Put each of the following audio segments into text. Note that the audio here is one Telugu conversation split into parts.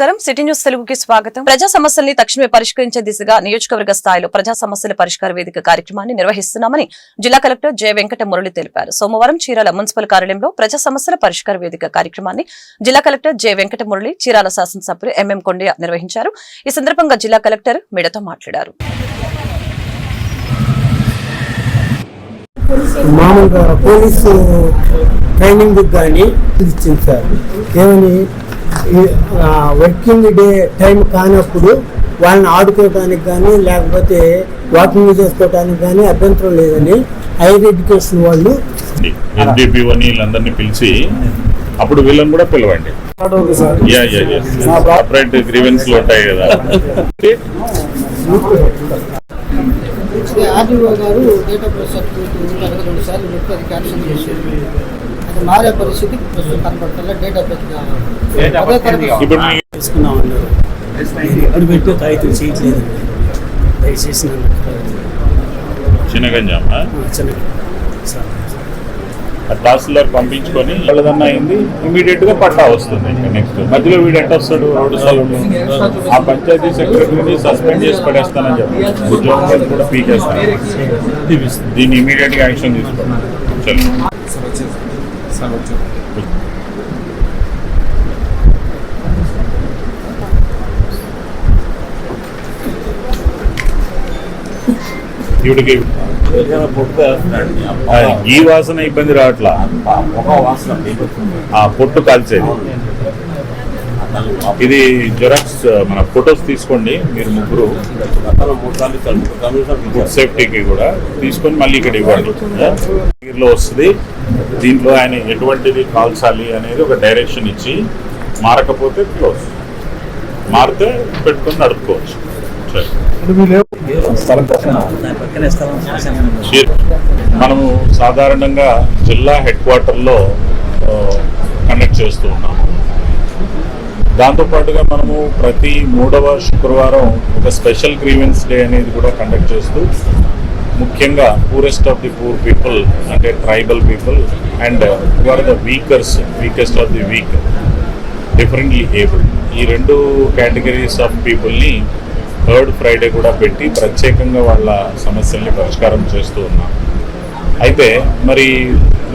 నమస్కారం. సిటీ న్యూస్ తెలుగుకి స్వాగతం. ప్రజా సమస్యల్ని తక్షణమే పరిష్కరించే దిశగా నియోజకవర్గ స్థాయిలో ప్రజా సమస్యల పరిష్కార వేదిక కార్యక్రమాన్ని నిర్వహిస్తున్నామని జిల్లా కలెక్టర్ జయ వెంకట మురళి తెలిపారు. సోమవారం చీరాల మున్సిపల్ కార్యాలయంలో ప్రజా సమస్యల పరిష్కార వేదిక కార్యక్రమాన్ని జిల్లా కలెక్టర్ జయ వెంకట మురళి చీరాల శాసనసభ్యులు ఎంఎం కొండయ్య నిర్వహించారు. ఈ సందర్భంగా జిల్లా కలెక్టర్ మీడతో మాట్లాడారు. మామూలుగా పోలీసు ట్రైనింగ్ కానీ ఇచ్చింది సార్. ఏమని? వర్కింగ్ డే టైం కానప్పుడు వాళ్ళని ఆడుకోవటానికి కానీ లేకపోతే వాకింగ్ చేసుకోవటానికి కానీ అభ్యంతరం లేదని హైయర్ ఎడ్యుకేషన్ వాళ్ళు వీళ్ళందరినీ పిలిచి అప్పుడు వీళ్ళని కూడా పిలవండి. Yeah yeah yeah. Separate grievance ఉంటాయి కదా. ఆర్డీఓ గారు డేట్ రెండు సార్లు అది క్యాన్సిల్ చేశారు మారే పరిస్థితి ప్రస్తుతం కనపడుతుంది డేట్ చేయట్లేదు. దయచేసి చిన్నగంజామా? తహసీల్దార్ పంపించుకొని వాళ్ళదన్నా అయింది. ఇమీడియట్గా పట్టా వస్తుంది నెక్స్ట్ మధ్యలో వీడు ఎట్ట వస్తాడు? రోడ్డు సాగుడు ఆ పంచాయతీ సెక్రటరీని సస్పెండ్ చేసి పడేస్తానని చెప్పి ఉద్యోగం కూడా పీకేస్తాను దీన్ని ఇమీడియట్గా యాక్షన్ తీసుకోండి. చలో. ఈవిడికి ఆ, ఈ వాసన ఇబ్బంది రావట్లా? ఆ పొట్టు కాల్చేది. ఇది జెరాక్స్ మన ఫొటోస్ తీసుకోండి మీరు ముగ్గురు. ఫుడ్ సేఫ్టీకి కూడా తీసుకొని మళ్ళీ ఇక్కడ ఇవ్వండి. లో వస్తుంది. దీంట్లో ఆయన ఎటువంటిది కాల్చాలి అనేది ఒక డైరెక్షన్ ఇచ్చి మారకపోతే క్లోజ్. మారితే పెట్టుకొని నడుపుకోవచ్చు. మనము సాధారణంగా జిల్లా హెడ్ క్వార్టర్లో కండక్ట్ చేస్తూ ఉన్నాము. దాంతోపాటుగా మనము ప్రతి మూడవ శుక్రవారం ఒక స్పెషల్ గ్రీవెన్స్ డే అనేది కూడా కండక్ట్ చేస్తూ ముఖ్యంగా poorest of the poor people అంటే tribal people and who are the weakers weakest of the weak differently able ఈ రెండు కేటగిరీస్ ఆఫ్ పీపుల్ని థర్డ్ ఫ్రైడే కూడా పెట్టి ప్రత్యేకంగా వాళ్ళ సమస్యల్ని పరిష్కారం చేస్తూ ఉన్నాం. అయితే మరి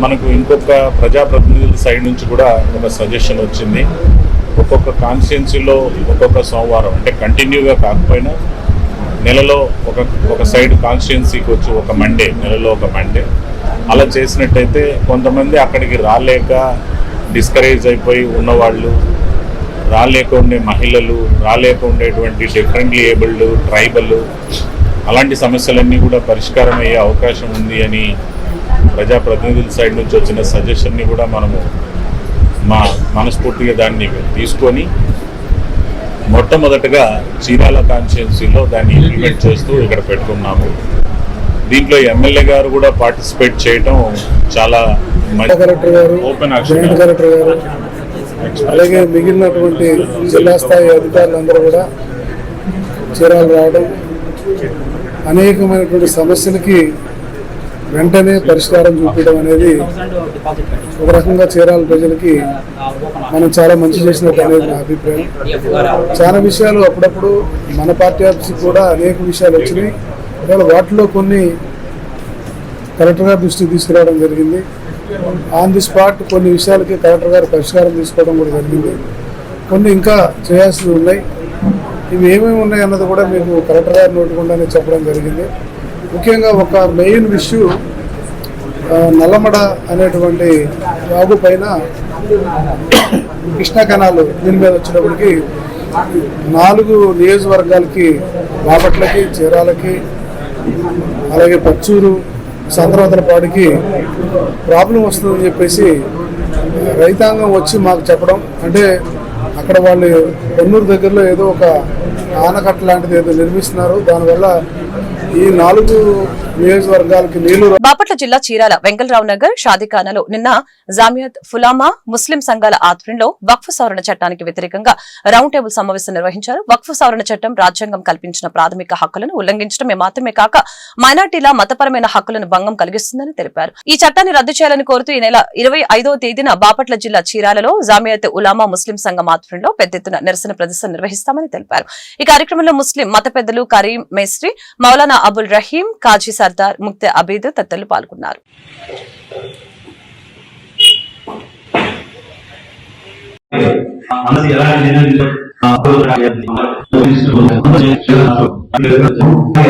మనకు ఇంకొక ప్రజాప్రతినిధుల సైడ్ నుంచి కూడా ఒక సజెషన్ వచ్చింది. ఒక్కొక్క కాన్స్టిట్యున్సీలో ఒక్కొక్క సోమవారం అంటే కంటిన్యూగా కాకపోయినా నెలలో ఒక ఒక సైడ్ కాన్స్టిట్యున్సీకి వచ్చి ఒక మండే నెలలో ఒక మండే అలా చేసినట్టయితే కొంతమంది అక్కడికి రాలేక డిస్కరేజ్ అయిపోయి ఉన్నవాళ్ళు రాలేక ఉండే మహిళలు రాలేక ఉండేటువంటి డిఫరెంట్లీ ఏబుల్డ్ ట్రైబల్ అలాంటి సమస్యలన్నీ కూడా పరిష్కారం అయ్యే అవకాశం ఉంది అని ప్రజాప్రతినిధుల సైడ్ నుంచి వచ్చిన సజెషన్ని కూడా మనము మా మనస్ఫూర్తిగా దాన్ని తీసుకొని మొట్టమొదటగా చీరాల కాన్స్టిట్యున్సీలో దాన్ని ఇంప్లిమెంట్ చేస్తూ ఇక్కడ పెట్టుకున్నాము దీంట్లో ఎమ్మెల్యే గారు కూడా పార్టిసిపేట్ చేయడం చాలా ఓపెన్ అలాగే మిగిలినటువంటి జిల్లా స్థాయి అధికారులందరూ కూడా చీరాలు రావడం అనేకమైనటువంటి సమస్యలకి వెంటనే పరిష్కారం చూపించడం అనేది ఒక రకంగా చీరాల ప్రజలకి మనం చాలా మంచి చేసినట్టు అనేది నా అభిప్రాయం. చాలా విషయాలు అప్పుడప్పుడు మన పార్టీ ఆఫీస్కి కూడా అనేక విషయాలు వచ్చినాయి. ఒకవేళ వాటిలో కొన్ని కలెక్టర్ గారి దృష్టికి తీసుకురావడం జరిగింది. ఆన్ ది స్పాట్ కొన్ని విషయాలకి కలెక్టర్ గారు పరిష్కారం తీసుకోవడం కూడా జరిగింది. కొన్ని ఇంకా చేయాల్సినవి ఉన్నాయి. ఇవి ఏమేమి ఉన్నాయి అన్నది కూడా మీకు కలెక్టర్ గారి నోటికుండానే చెప్పడం జరిగింది. ముఖ్యంగా ఒక మెయిన్ ఇష్యూ నల్లమడ అనేటువంటి వాగు పైన కృష్ణా కెనాలు దీని మీద వచ్చినప్పటికి నాలుగు నియోజకవర్గాలకి బాపట్లకి చీరాలకి అలాగే పచ్చూరు సంద్రవతలపాడికి ప్రాబ్లం వస్తుందని చెప్పేసి రైతాంగం వచ్చి మాకు చెప్పడం. అంటే అక్కడ వాళ్ళు పొన్నూరు దగ్గరలో ఏదో ఒక ఆనకట్ట లాంటిది ఏదో నిర్మిస్తున్నారు. దానివల్ల ఈ నాలుగు నియోజకవర్గాలకి నీళ్ళు బాపట్ల జిల్లా చీరాల వెంకలరావు నగర్ షాదిఖానాలో నిన్న జామియత్ ఫులామా ముస్లిం సంఘాల ఆధ్వర్యంలో వక్ఫ్ సవరణ చట్టానికి వ్యతిరేకంగా రౌండ్ టేబుల్ సమావేశం నిర్వహించారు. వక్ఫ్ సవరణ చట్టం రాజ్యాంగం కల్పించిన ప్రాథమిక హక్కులను ఉల్లంఘించడమే మాత్రమే కాక మైనార్టీల మతపరమైన హక్కులను భంగం కలిగిస్తుందని తెలిపారు. ఈ చట్టాన్ని రద్దు చేయాలని కోరుతూ ఈ నెల ఇరవై ఐదో తేదీన బాపట్ల జిల్లా చీరాలలో జామియత్ ఉలామా ముస్లిం సంఘం ఆధ్వర్యంలో పెద్ద ఎత్తున నిరసన ప్రదర్శన నిర్వహిస్తామని తెలిపారు. ఈ కార్యక్రమంలో ముస్లిం మత పెద్దలు కరీం మేస్త్రి మౌలానా అబుల్ రహీం కాజీ సర్దార్ ముక్తే అబీద్ తదితరులు పాల్గొన్నారు అన్నది ఎలా నిర్ణయించారు? ఆ,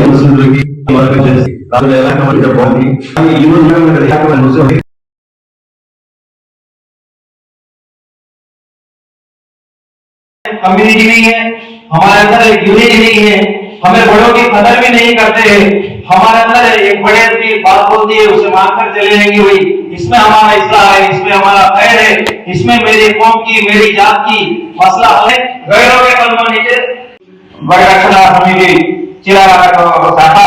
ముస్లింలకి వర్గం చేసి దానిలో ఎలా కమలించే బాగుంది కానీ ఈ రోజు మేము ఇక్కడ యాభై ముస్లిం कम्युनिटी नहीं है हमारे अंदर एक यूनिटी नहीं है हमें बड़ों की कदर भी नहीं करते। हमारे अंदर एक बड़े की बात होती है, उसे मानकर चले जाएँगे वही। इसमें हमारा इस्लाह है, इसमें हमारा खैर है, इसमें मेरी कौम की, मेरी जात की मसला है। गैरों के कलमा नीचे बड़े समिति, चिरागा का जो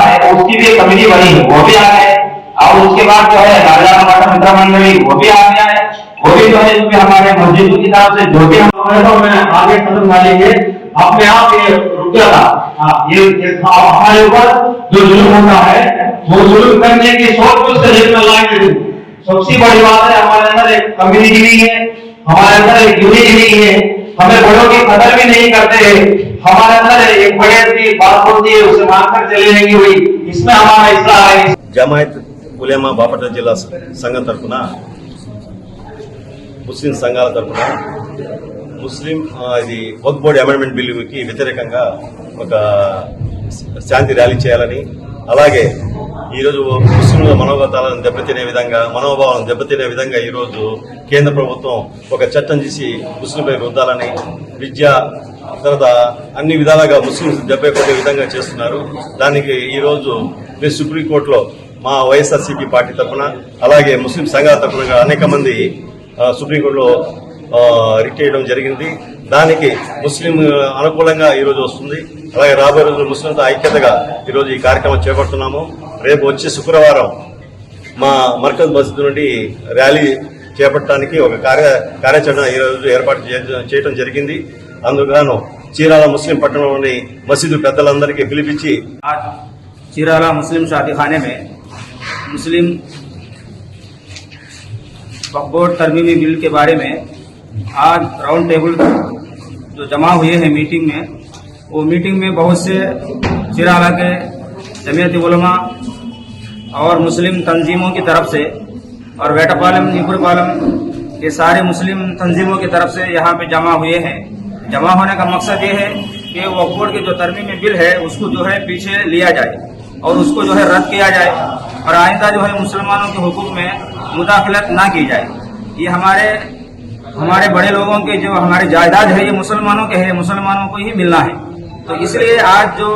है उसकी भी कमेटी बनी वो भी आ गए और उसके बाद जो है, राजा मित्र मंडली वो भी आ गया है। वो भी जो है हमारे मस्जिद की तरफ़ से, जो भी हमारे तो आगे कदम अपने आप ये रुक गया था हाँ, ये ये हमारे ऊपर जो जुल्म होता है वो जुल्म करने की सोच को उससे जेल में लाएंगे सबसे बड़ी बात है हमारे अंदर एक कम्युनिटी नहीं है हमारे अंदर एक यूनिटी नहीं है हमें बड़ों की कदर भी नहीं करते हमारे अंदर एक बड़े की बात होती है उसे मानकर चले जाएंगे वही इसमें हमारा इस्लाह है జమాయత్ ఉలేమా బాపట్ల జిల్లా సంఘం తరఫున ముస్లిం సంఘాల తరఫున ముస్లిం ఇది వక్ బోర్డు అమెండ్మెంట్ బిల్లుకి వ్యతిరేకంగా ఒక శాంతి ర్యాలీ చేయాలని అలాగే ఈరోజు ముస్లింల మనోగతాలను దెబ్బతినే విధంగా మనోభావాలను దెబ్బతినే విధంగా ఈరోజు కేంద్ర ప్రభుత్వం ఒక చట్టం చేసి ముస్లింపై రుద్దాలని విద్య తర్వాత అన్ని విధాలుగా ముస్లింస్ దెబ్బకొట్టే విధంగా చేస్తున్నారు. దానికి ఈరోజు మేము సుప్రీంకోర్టులో మా వైఎస్ఆర్సీపీ పార్టీ తరఫున అలాగే ముస్లిం సంఘాల తరఫున అనేక మంది సుప్రీంకోర్టులో రిట్ చేయడం జరిగింది దానికి ముస్లిం అనుకూలంగా ఈ రోజు వస్తుంది అలాగే రాబోయే రోజుల్లో ముస్లింతో ఐక్యతగా ఈ రోజు ఈ కార్యక్రమం చేపడుతున్నాము రేపు వచ్చే శుక్రవారం మా మర్కజ్ మసీద్ నుండి ర్యాలీ చేపట్టడానికి ఒక కార్య కార్యాచరణ ఈ రోజు ఏర్పాటు చే- చేయడం జరిగింది అందుకుగాను చీరాల ముస్లిం పట్టణంలోని మసీదు పెద్దలందరికీ పిలిపించి आज चिराला मुस्लिम शादी खाने में मुस्लिम बकबोर्ड तरमीमी बिल के बारे में आज राउंड टेबल जो जमा हुए हैं मीटिंग में, वो मीटिंग में बहुत से चिराला के जमीयत उलमा और मुस्लिम तंजीमों की तरफ़ से और वेटापालम, नीपुरपालम ये सारे मुस्लिम तंजीमों की तरफ़ से यहाँ पे जमा हुए हैं। जमा होने का मकसद ये है कि वक्फ बोर्ड के जो तरमीमी बिल है, उसको जो है पीछे लिया जाए और उसको जो है रद्द किया जाए और आइंदा जो है मुसलमानों के हुकूक में मुदाखलत ना की जाए। ये हमारे हमारे बड़े लोगों के जो हमारे जायदाद है, ये मुसलमानों के है, मुसलमानों को ही मिलना है। तो इसलिए आज जो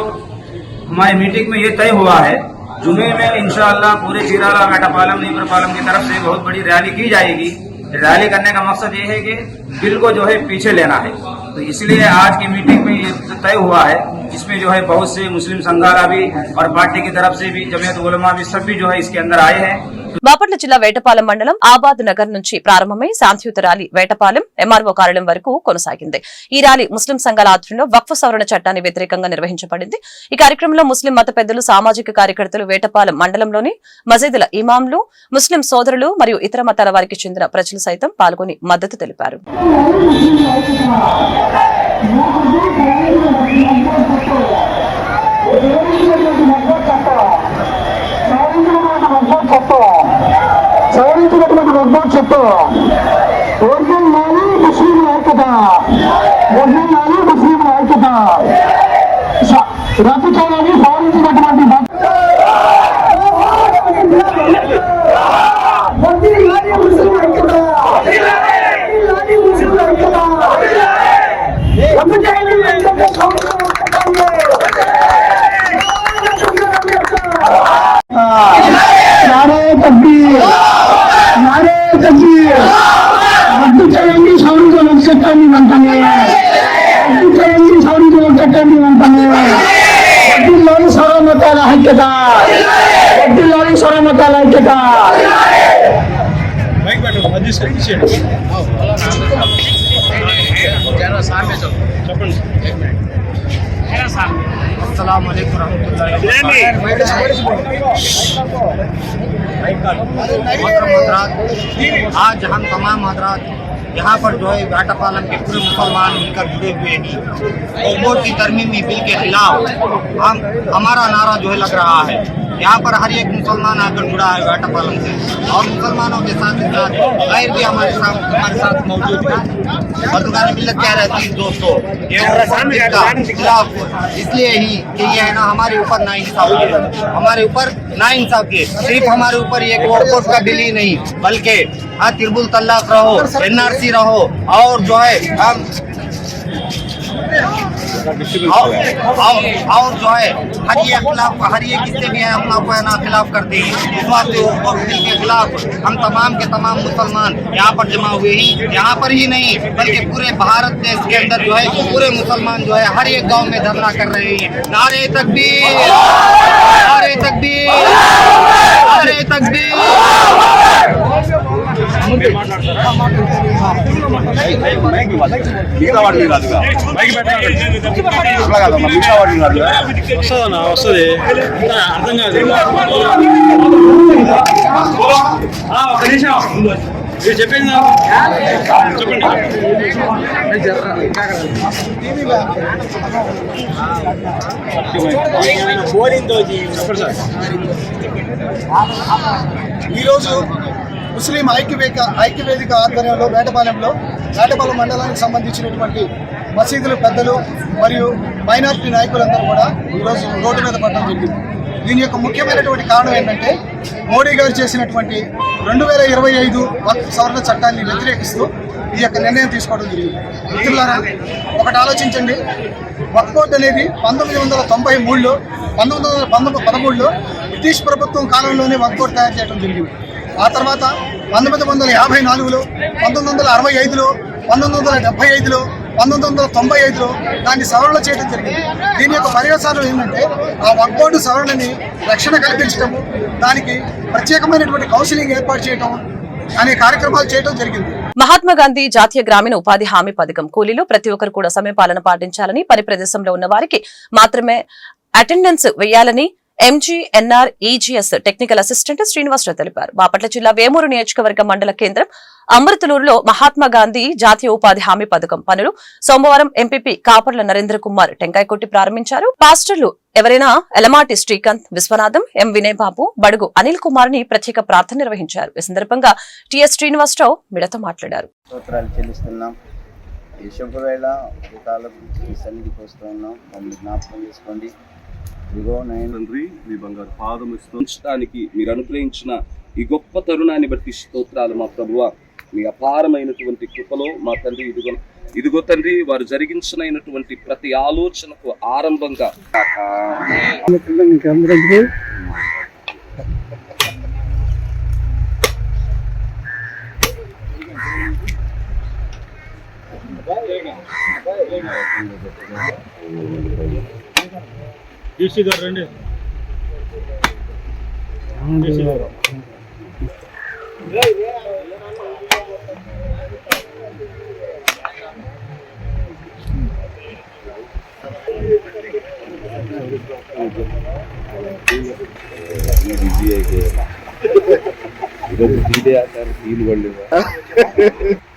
हमारी मीटिंग में ये तय हुआ है, जुमे में इंशाअल्लाह पूरे चीराला मेटापालम नीपर पालम की तरफ़ से बहुत बड़ी रैली की जाएगी। रैली करने का मकसद ये है कि बिल को जो है पीछे लेना है। तो इसलिए आज की मीटिंग में ये तय हुआ है, इसमें जो है बहुत से मुस्लिम संघाला भी और पार्टी की तरफ़ से भी जमीयत उलमा भी सब भी जो है इसके अंदर आए हैं। బాపట్ల జిల్లా వేటపాలెం మండలం ఆబాద్ నగర్ నుంచి ప్రారంభమై శాంతియుత ర్యాలీ వేటపాలెం ఎంఆర్ఓ కార్యాలయం వరకు కొనసాగింది. ఈ ర్యాలీ ముస్లిం సంఘాల ఆధ్వర్యంలో వక్ఫ్ సవరణ చట్టాన్ని వ్యతిరేకంగా నిర్వహించబడింది. ఈ కార్యక్రమంలో ముస్లిం మత పెద్దలు సామాజిక కార్యకర్తలు వేటపాలెం మండలంలోని మసీదుల ఇమాంలు ముస్లిం సోదరులు మరియు ఇతర మతాల వారికి చెందిన ప్రజలు సైతం పాల్గొని మద్దతు తెలిపారు. సవరించినటువంటి చెప్పు ముస్లిం నాని ముస్లిం ఐక్యత ముస్లిం నాని ముస్లిం ఐక్యత స- రద్దు చేయాలని సవరించినటువంటి तकबीर अब्दुल कलंगी साउरी को लोग चट्टा नहीं बनता है अब्दुल कलंगी साउरी को लोग चट्टा नहीं बनता है अब्दुल लाली सारा मताला है क्या अब्दुल लाली सारा मताला है क्या माइक बैठो अज़ीज़ के पीछे आओ जरा सामने चलो చెప్పండి అస్సలం వరహమతుల్లాహి आज हम तमाम हजरात यहाँ पर जो है घाटा पालन के पूरे मुसलमान मिलकर जुड़े हुए हैं। और वोट की तरमीमी बिल के खिलाफ हम हमारा नारा जो है लग रहा है। यहाँ पर हर एक मुसलमान आकर जुड़ा है घाटा पालन से। और मुसलमानों के साथ ही साथ गैर भी हमारे साथ हमारे साथ मौजूद है। बदुगान मिलत कह रहती है दोस्तों का खिलाफ इसलिए ही कि ये है ना हमारे ऊपर ना इंसाफ है हमारे ऊपर ना इंसाफ के। सिर्फ़ हमारे ऊपर एक वोट का बिल ही नहीं बल्कि हाँ तिरबुल तलाक रहो एनआरसी रहो और जो है हम और, और, और जो है हर ये खिलाफ हर ये किससे भी है अपना को है ना खिलाफ करते हैं इस वक्त के खिलाफ हम तमाम के तमाम मुसलमान यहाँ पर जमा हुए ही। यहाँ पर ही नहीं बल्कि पूरे भारत देश के अंदर जो है पूरे मुसलमान जो है हर एक गाँव में धरना कर रहे हैं। नारे तकबीर नारे तकबीर नारे तकबीर। మిగతా వాటిని కాదుగా అట్లా కాదమ్మా మిగతా వాటిని కాదుగా వస్తుంది అర్థం కాదు ఒక నిమిషం మీరు చెప్పింది చెప్పండి ఈరోజు ముస్లిం ఐక్యవేదిక ఐక్యవేదిక ఆధ్వర్యంలో వేటపాలెంలో వేటపాలెం మండలానికి సంబంధించినటువంటి మసీదులు పెద్దలు మరియు మైనారిటీ నాయకులందరూ కూడా ఈరోజు రోడ్డు మీద పడడం జరిగింది దీని యొక్క ముఖ్యమైనటువంటి కారణం ఏంటంటే మోడీ గారు చేసినటువంటి రెండు వేల ఇరవై ఐదు సవరణ చట్టాన్ని వ్యతిరేకిస్తూ ఈ యొక్క నిర్ణయం తీసుకోవడం జరిగింది మిత్రులారా ఒకటి ఆలోచించండి వక్ఫ్ అనేది పంతొమ్మిది వందల తొంభై మూడులో పంతొమ్మిది వందల పంతొమ్మిది పదమూడులో బ్రిటిష్ ప్రభుత్వం కాలంలోనే వక్ఫ్ తయారు చేయడం జరిగింది ఆ తర్వాత పంతొమ్మిది వందల యాభై నాలుగులో పంతొమ్మిది వందల అరవై ఐదులో పంతొమ్మిది వందల డెబ్బై ఐదులో పంతొమ్మిది వందల తొంభై ఐదులో దాన్ని సవరణ చేయడం జరిగింది. దీని యొక్క పర్యవసానం ఏంటంటే ఆ వక్బోర్డు సవరణని రక్షణ కల్పించడము దానికి ప్రత్యేకమైనటువంటి కౌన్సిలింగ్ ఏర్పాటు చేయడం అనే కార్యక్రమాలు చేయడం జరిగింది. మహాత్మా గాంధీ జాతీయ గ్రామీణ ఉపాధి హామీ పథకం కూలీలు ప్రతి ఒక్కరు కూడా సమయపాలన పాటించాలని పని ప్రదేశంలో ఉన్న వారికి మాత్రమే అటెండెన్స్ వేయాలని MGNR EGS technical assistant Srinivasarao తెలిపారు. బాపట్ల జిల్లా వేమూరు నియోజకవర్గ మండల కేంద్రం అమృతలూరులో మహాత్మా గాంధీ జాతీయ ఉపాధి హామీ పథకం పనులు సోమవారం ఎంపీపీ కాపర్ల నరేంద్ర కుమార్ టెంకాయ కొట్టి ప్రారంభించారు. పాస్టర్లు ఎవరైనా ఎలమాటి శ్రీకాంత్ విశ్వనాథం ఎం వినయ్ బాబు బడుగు అనిల్ కుమార్ని ప్రత్యేక ప్రార్థన నిర్వహించారు. ఈ సందర్భంగా టిఎస్ శ్రీనివాసరావు మీడతో మాట్లాడారు. ఈ శుభవేళ ఈ కాలం సన్నిధికి వస్తూ ఉన్నాం. మమ్మల్ని జ్ఞాపకం చేసుకోండి. ఇదిగో నేను తండ్రి మీ బంగారు పాదం ఇస్తూ ఉంచడానికి మీరు అనుగ్రహించిన ఈ గొప్ప తరుణాన్ని బట్టి స్తోత్రాలు మా ప్రభువ. మీ అపారమైనటువంటి కృపలో మా తండ్రి ఇదిగో ఇదిగో తండ్రి వారు జరిగించినటువంటి ప్రతి ఆలోచనకు ఆరంభంగా డీసీ గారు రండి. డీసీ గారు. సుబ్బారావు గారు పొలుగు తీసుకుని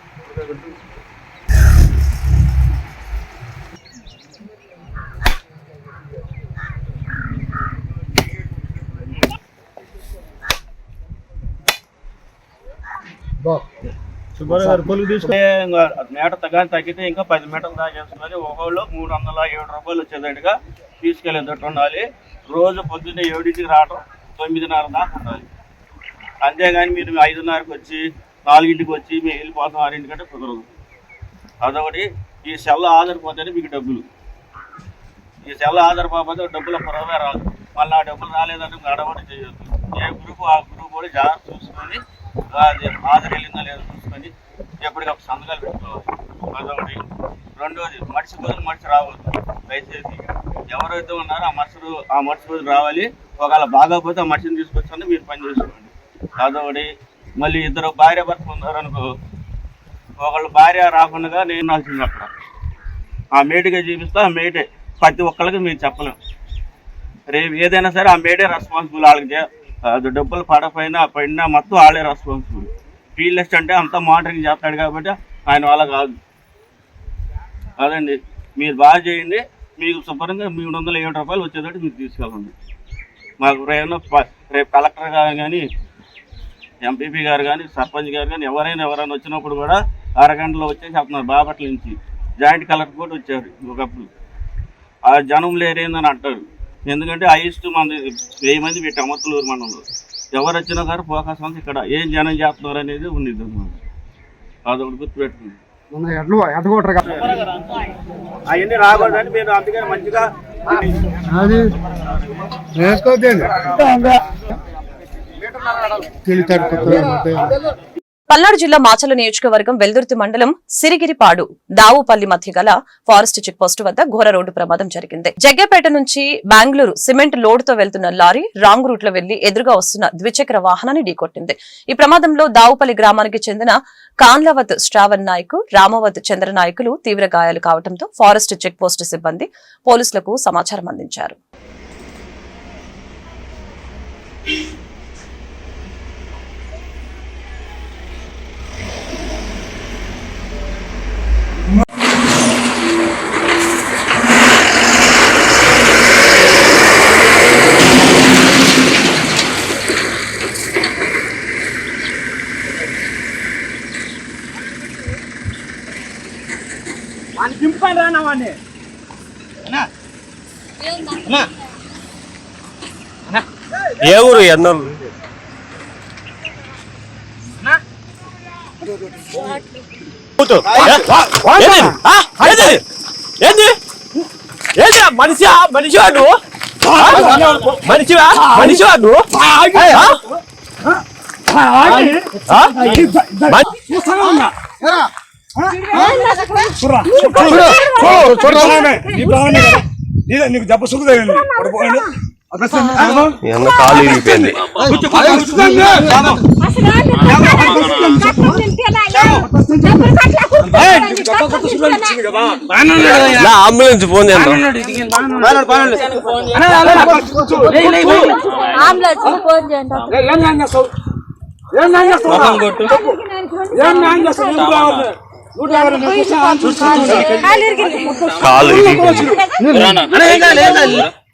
మీటర్ తగ్గాని తగ్గితే ఇంకా పది మీటర్లు దాచేసుకొని ఒకళ్ళు మూడు వందల ఏడు రూపాయలు వచ్చేటట్టుగా తీసుకెళ్ళేటట్టు ఉండాలి. రోజు పొద్దున్నే ఏడింటికి రావడం తొమ్మిదిన్నర దాకా ఉండాలి. అంతేగాని మీరు ఐదున్నరకు వచ్చి నాలుగింటికి వచ్చి మేము వెళ్ళిపోతాం ఆరింటికంటే కుదరదు. అదొకటి. ఈ సెల్ ఆధారపోతేనే మీకు డబ్బులు. ఈ సెల్ ఆధారపోతే డబ్బులు పొరవే రాదు. మళ్ళీ ఆ డబ్బులు రాలేదని గడబడి చేయొద్దు. ఏ గ్రూప్ ఆ గ్రూప్ కూడా జాగ్రత్త చూసుకొని అది వెళ్ళిందా లేదో చూసుకొని ఎప్పటికప్పుడు సంతకాలు పెట్టుకోవాలి. అదొకటి. రెండోది మడిసి బదులు మనిషి రావద్దు. దయచేసి ఎవరైతే ఉన్నారో ఆ మనుషులు ఆ మనిషి బదులు రావాలి. ఒకవేళ బాగోకపోతే ఆ మనిషిని తీసుకొచ్చి మీరు పని చేసుకోండి. అదొకటి. మళ్ళీ ఇద్దరు భార్య భర్త ఉన్నారనుకో ఒకళ్ళు భార్య రాకుండా నేను నాల్సింది అక్కడ ఆ మేటుగా చూపిస్తే ఆ మేటే. ప్రతి ఒక్కళ్ళకి మీరు చెప్పలేం. రేపు ఏదైనా సరే ఆ మేడే రెస్పాన్సిబుల్ వాళ్ళకి చే- అది డబ్బులు పడపోయినా పడినా మొత్తం వాళ్ళే రెస్పాన్సిబుల్ ఫీల్డ్లెస్ట్ అంటే అంతా మానిటరింగ్ చేస్తాడు కాబట్టి ఆయన వాళ్ళ కాదు. అదండి మీరు బాగా చేయండి మీకు శుభ్రంగా మూడు వందల ఏడు రూపాయలు వచ్చేటట్టు మీరు తీసుకెళ్ళండి. మాకు రేపు రేపు కలెక్టర్ గారు కానీ ఎంపీపీ గారు కానీ సర్పంచ్ గారు కానీ ఎవరైనా ఎవరైనా వచ్చినప్పుడు కూడా అరగంటలో వచ్చేసి చెప్తున్నారు బాపట్ల నుంచి జాయింట్ కలెక్టర్ కూడా వచ్చారు ఒకప్పుడు. ఆ జనం లేరేందని అంటారు. ఎందుకంటే హైయెస్ట్ మంది వెయ్యి మంది పెట్టి అమర్తలూరు మండలంలో. ఎవరు వచ్చినా కానీ ఫోకస్ అంతా ఇక్కడ. ఏం జనం చేస్తున్నారు అనేది ఉన్నది అన్నమాట. అదొకటి గుర్తుపెట్టుకుంది అవన్నీ రాకూడదని మీరు అందుకని మంచిగా అది పల్నాడు జిల్లా మాచల నియోజకవర్గం వెల్దుర్తి మండలం సిరిగిరిపాడు దావుపల్లి మధ్య గల ఫారెస్ట్ చెక్ పోస్ట్ వద్ద ఘోర రోడ్డు ప్రమాదం జరిగింది. జగ్గపేట నుంచి బెంగళూరు సిమెంట్ లోడ్తో వెళ్తున్న లారీ రాంగ్ రూట్లో వెళ్ళి ఎదురుగా వస్తున్న ద్విచక్ర వాహనాన్ని ఢీకొట్టింది. ఈ ప్రమాదంలో దావుపల్లి గ్రామానికి చెందిన కాన్లవత్ శ్రావణ్ నాయక్ రామవత్ చంద్ర నాయకులు తీవ్ర గాయాలు కావడంతో ఫారెస్ట్ చెక్ పోస్ట్ సిబ్బంది పోలీసులకు సమాచారం అందించారు. ఏ ఊరు ఎన్నోళ్ళు ఏంది ఏంది మనిషి మనిషి వాడు మనిషివా మనిషి వాడు మనిషివా నువ్వు నీకు జబ్బ సుఖ కాలు ఇరిగిపోయింది అంబులెన్స్ ఫోన్ చేద్దాం కాలు